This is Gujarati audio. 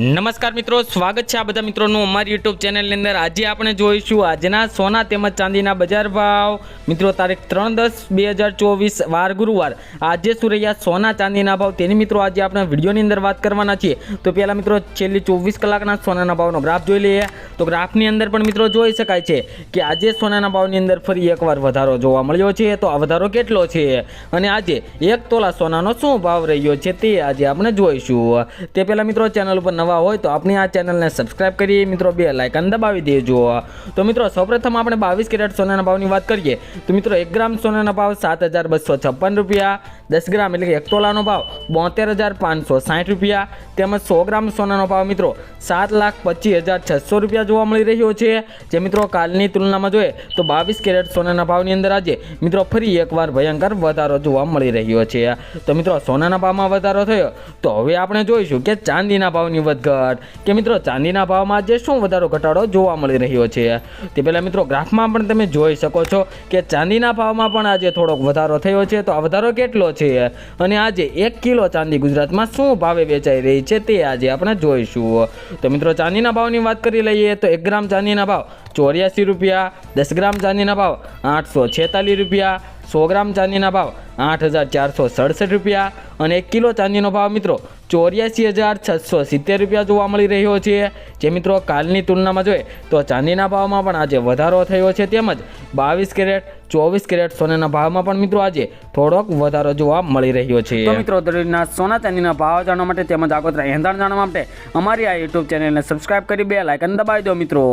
નમસ્કાર મિત્રો, સ્વાગત છે આ બધા મિત્રોનું અમારી યુટ્યુબ ચેનલની અંદર. આજે આપણે જોઈશું આજના સોના તેમજ ચાંદીના બજાર ભાવ. મિત્રો, તારીખ ત્રણ દસ બે હજાર ચોવીસ, વાર ગુરુવાર. આજે શું રહ્યા સોના ચાંદીના ભાવ? તેની મિત્રો, આજે આપણે વિડીયોની અંદર વાત કરવાના છીએ. તો પહેલાં મિત્રો, છેલ્લી ચોવીસ કલાકના સોનાના ભાવનો ગ્રાફ જોઈ લઈએ. તો ગ્રાફની અંદર પણ મિત્રો જોઈ શકાય છે કે આજે સોનાના ભાવની અંદર ફરી એકવાર વધારો જોવા મળ્યો છે. તો આ વધારો કેટલો છે? અને આજે એક તોલા સોનાનો શું ભાવ રહ્યો છે તે આજે આપણે જોઈશું. તે પહેલાં મિત્રો, ચેનલ ઉપર નવા હોય તો આપણી આ ચેનલને સબસ્ક્રાઇબ કરી મિત્રો, બે લાઇકન દબાવી દેજો. તો મિત્રો, સૌપ્રથમ આપણે બાવીસ કેરેટ સોનાના ભાવની વાત કરીએ. તો મિત્રો, એક ગ્રામ સોનાના ભાવ સાત હજાર બસો છપ્પન રૂપિયા, દસ ગ્રામ એટલે કે એક તોલાનો ભાવ બોતેર હજાર પાંચસો સાઠ રૂપિયા, તેમજ સો ગ્રામ સોનાનો ભાવ મિત્રો, સાત લાખ પચીસ હજાર છસો રૂપિયા જોવા મળી રહ્યો છે. જે મિત્રો, કાલની તુલનામાં જોઈએ તો બાવીસ કેરેટ સોનાના ભાવની અંદર આજે મિત્રો, ફરી એકવાર ભયંકર વધારો જોવા મળી રહ્યો છે. તો મિત્રો, સોનાના ભાવમાં વધારો થયો. તો હવે આપણે જોઈશું કે ચાંદીના ભાવની વધઘટ કે મિત્રો, ચાંદીના ભાવમાં આજે શું વધારો ઘટાડો જોવા મળી રહ્યો છે? તે પહેલાં મિત્રો, ગ્રાફમાં પણ તમે જોઈ શકો છો કે ચાંદીના ભાવમાં પણ આજે થોડોક વધારો થયો છે. તો આ વધારો કેટલો છે? અને આજે એક કિલો ચાંદી ગુજરાતમાં શું ભાવે વેચાઈ રહી છે તે આજે આપણે જોઈશું. તો મિત્રો, ચાંદીના ભાવની વાત કરી લઈએ તો એક ગ્રામ ચાંદીના ભાવ ચોર્યાસી રૂપિયા, દસ ગ્રામ ચાંદીના ભાવ આઠસો છેતાલીસ રૂપિયા, સો ગ્રામ ચાંદીના ભાવ આઠ હજાર ચારસો સડસઠ રૂપિયા અને એક કિલો ચાંદીનો ભાવ મિત્રો ચોર્યાસી હજાર છસો સિત્તેર રૂપિયા જોવા મળી રહ્યો છે. જે મિત્રો કાલની તુલનામાં જોઈએ તો ચાંદીના ભાવમાં પણ આજે વધારો થયો છે તેમજ બાવીસ કેરેટ, ચોવીસ કેરેટ સોનાના ભાવમાં પણ મિત્રો આજે થોડોક વધારો જોવા મળી રહ્યો છે. મિત્રો દરરોજના સોના ચાંદીના ભાવ જાણવા માટે તેમજ આગોતરા એંધાણ જાણવા માટે અમારી આ યુટ્યુબ ચેનલને સબસ્ક્રાઇબ કરી બે લાઇકન દબાવી દો મિત્રો.